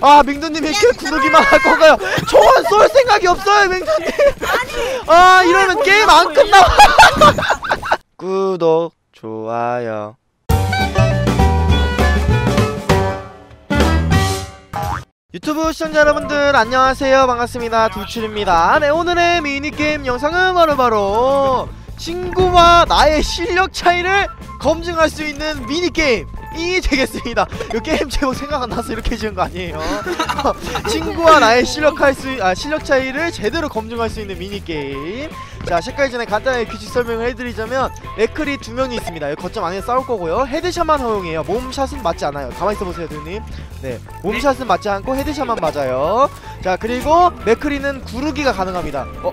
아 민두님 이렇게 구르기만 할 건가요? 총은 쏠 생각이 없어요 민두님. 아 이러면 게임 안 끝나. 구독 좋아요. 유튜브 시청자 여러분들 안녕하세요. 반갑습니다. 두출입니다. 네 오늘의 미니게임 영상은 바로바로 친구와 나의 실력 차이를 검증할 수 있는 미니게임 이 되겠습니다. 이 게임 제목 생각 안 나서 이렇게 지은 거 아니에요. 친구와 나의 실력 할 수 아, 실력 차이를 제대로 검증할 수 있는 미니 게임. 자, 시작하기 전에 간단하게 규칙 설명을 해드리자면 레클이 두 명이 있습니다. 거점 안에 싸울 거고요. 헤드샷만 허용해요. 몸샷은 맞지 않아요. 가만히 있어보세요, 두님. 네, 몸샷은 맞지 않고 헤드샷만 맞아요. 자, 그리고 맥크리는 구르기가 가능합니다. 어?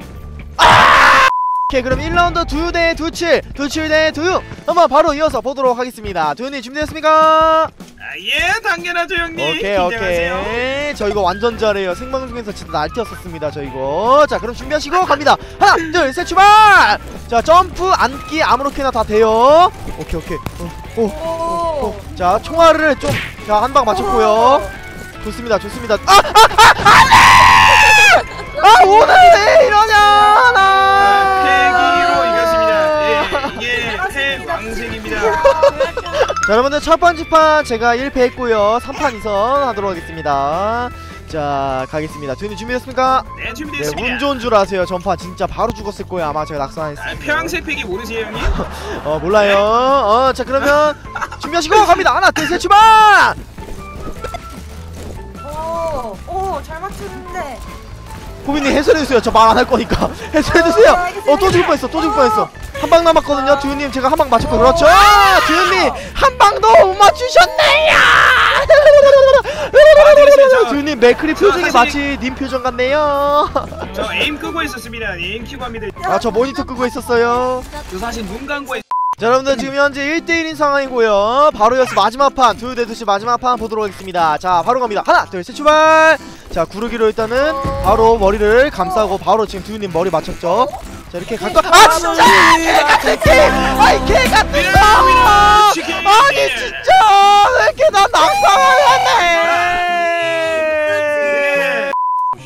오케이 그럼 1라운드 두대 두칠 두칠 대 두유 한번 바로 이어서 보도록 하겠습니다 두유님 준비됐습니까? 아, 예 당연하죠 형님 오케이 긴장하세요. 오케이 저 이거 완전 잘해요 생방송에서 진짜 날뛰었었습니다 저 이거 자 그럼 준비하시고 갑니다 하나 둘 셋 출발 자 점프 앉기 아무렇게나 다 돼요 오케이 오케이 어, 오, 오, 오. 자 총알을 좀 자 한 방 맞췄고요 좋습니다 좋습니다 아아아 아 아, 오늘 왜 이러냐 자 여러분들 첫 번째 판 제가 1패 했고요. 3판 2선 하도록 하겠습니다. 자 가겠습니다. 두님 준비됐습니까? 네 네, 준비됐습니다. 운 좋은 줄 아세요. 전판 진짜 바로 죽었을 거예요. 아마 제가 낙선 안 아, 했어요 패왕생 패기 모르세요 형님? 어 몰라요. 어자 그러면 준비하시고 갑니다. 하나 둘셋 출발! 오, 오, 잘 맞추는데. 고민님 해설해주세요. 저 말 안 할 거니까. 해설해주세요. 어 또 죽을 뻔했어. 또 죽을 뻔했어. 한 방 남았거든요. 두유님 제가 한 방 맞췄고. 그렇죠. 두유님 한 방도 못 맞추셨네요. 두유님 맥크리 표정이 마치 님 표정 같네요. 저 에임 끄고 있었습니다. 에임 켜고 합니다. 아저 모니터 끄고 있었어요. 저 사실 눈 감고 있... 자 여러분들 지금 현재 1대1인 상황이고요. 바로 이어서 마지막 판 두유 대두시 마지막 판 보도록 하겠습니다. 자 바로 갑니다. 하나 둘 셋 출발 자 구르기로 일단은 바로 머리를 감싸고 바로 지금 두유님 머리 맞췄죠? 자 이렇게 갈까 아 진짜! 개같은 게임 아이 개같은 거 아니 진짜! 왜 이렇게 난 낙상하네!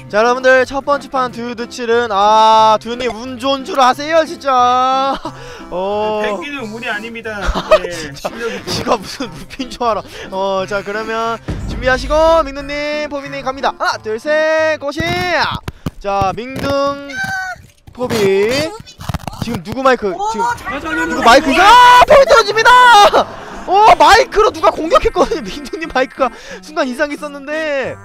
자 여러분들 첫 번째 판 두유드칠은 아 두유님 운 좋은 줄 아세요 진짜? 어. 패기는 우물이 아닙니다. 예, 실력이 지가 무슨 루피인 줄 알아 어자 그러면 준비하시고 민두님 포비님 갑니다. 하나 둘셋 고시! 자 민둥 포비. 지금 누구 마이크 지금 누구 마이크 아 포비 떨어집니다! 어 마이크로 누가 공격했거든요. 민두님 마이크가 순간 이상했었는데.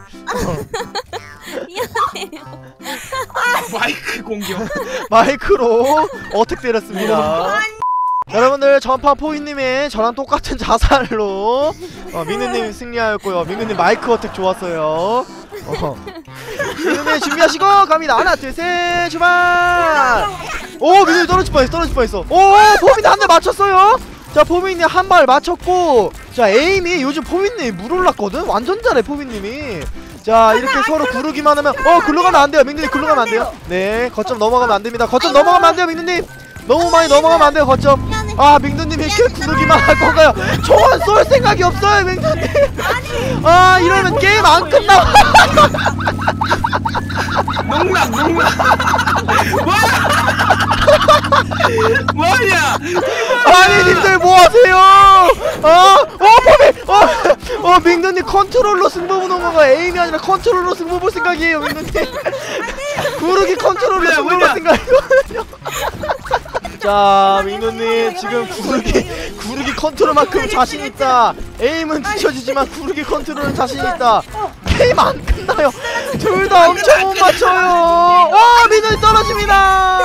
마이크 공격. 마이크로 어택 때렸습니다. 여러분들 전파 포이님의 저랑 똑같은 자살로 어, 민우님 승리하였고요. 민우님 마이크 어택 좋았어요. 어. 민우님 준비하시고 갑니다. 하나 둘셋 출발. 오 민우님 떨어질 뻔했어. 떨어질 뻔했어. 오 포민이 한 대 맞췄어요. 자 포민이 한발 맞췄고 자 에임이 요즘 포민님이 물 올랐거든. 완전 잘해 포민님이. 자 이렇게 서로 구르기만 하면 어 글로 가면 안 돼요 민누님 글로 가면 안 돼요 네 거점 넘어가면 안 됩니다 거점 넘어가면 안 돼요 민누님 너무 많이 넘어가면 안 돼요 거점 아 민누님 이렇게 구르기만. 할 건가요? 총은 쏠 생각이 없어요 민누님. 아 이러면 게임 안 끝나. 농락 농락. 뭐야 뭐야 아니 님들 뭐 하세요? 어? 어 어, 어 민누님 컨트롤로 승부 보는 건가 에임이 아니라 컨트롤로 승부 볼 생각이에요 민누님. 구르기 컨트롤로 승부 볼. 생각이거든요 자 민누님 지금 구르기 구르기 컨트롤만큼 자신 있다. 에임은 뒤쳐지지만 구르기 컨트롤은 자신 있다. 게임 안 끝나요. 둘 다 엄청 못 맞춰요. 와 민누님 떨어집니다.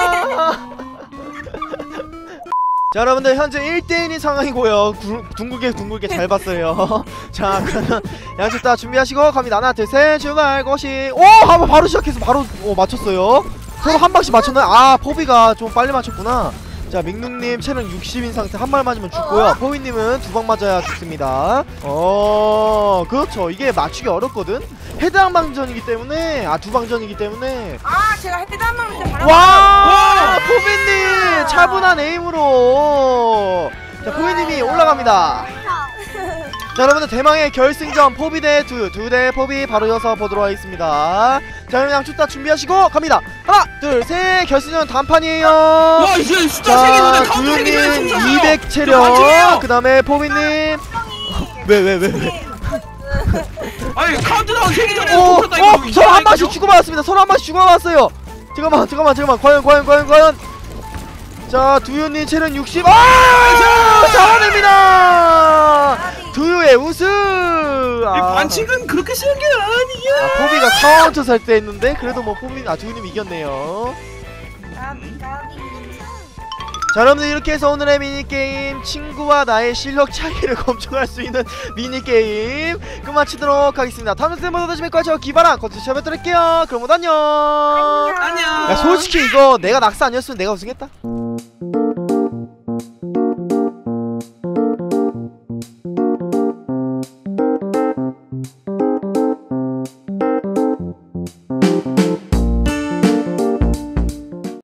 자 여러분들 현재 1대1인 상황이고요. 구, 둥글게 둥글게 잘 봤어요. 자 그러면 양쪽 다 준비하시고 갑니다. 하나 둘셋. 출발. 고시. 오 한번 바로 시작해서 바로 오, 맞췄어요 서로 한 방씩 맞췄나요? 아 포비가 좀 빨리 맞췄구나. 자 민누님 체력 60인 상태 한 발 맞으면 죽고요. 포비님은 두 방 맞아야 죽습니다. 어 그렇죠. 이게 맞추기 어렵거든? 헤드 한 방전이기 때문에 아 두 방전이기 때문에. 아, 제가 진짜 잘하고. 와 포비님 차분한 에임으로. 자 포비님이 올라갑니다 자 여러분들 대망의 결승전 포비 대 두유 두유 대 포비 바로 이어서 보도록 하겠습니다 자 여러분 양쪽 다 준비하시고 갑니다 하나 둘 셋 결승전 단판이에요 와 이제 숫자 세개 자 눈에 카운트 세개 눈에 두유님 춤춰요 200저 체력. 그 다음에 포비님 왜 왜 왜 왜 아니 카운트다운 세개 전에 오, 멈췄다 이거 어, 이거 서로 한 번씩 주고받았습니다. 서로 한 번씩 주고받았어요. 잠깐만, 잠깐만, 잠깐만. 과연, 과연, 과연, 과연. 자, 두유님 체력 60. 아, 잡아냅니다. 두유의 우승. 이 아, 반칙은 그렇게 쉬운 게 아니야 아, 포비가 카운트 살 때 했는데 그래도 뭐 포비, 아 두유님 이겼네요. 자, 여러분들 이렇게 해서 오늘의 미니 게임 친구와 나의 실력 차이를 검증할 수 있는 미니 게임 끝마치도록 하겠습니다. 다음 영상에 보다 다시 뵐 거죠. 기바랑 거치 셔뱉드릴게요 그럼 모두 안녕. 안녕 야 솔직히 이거 내가 낙사 아니었으면 내가 우승했다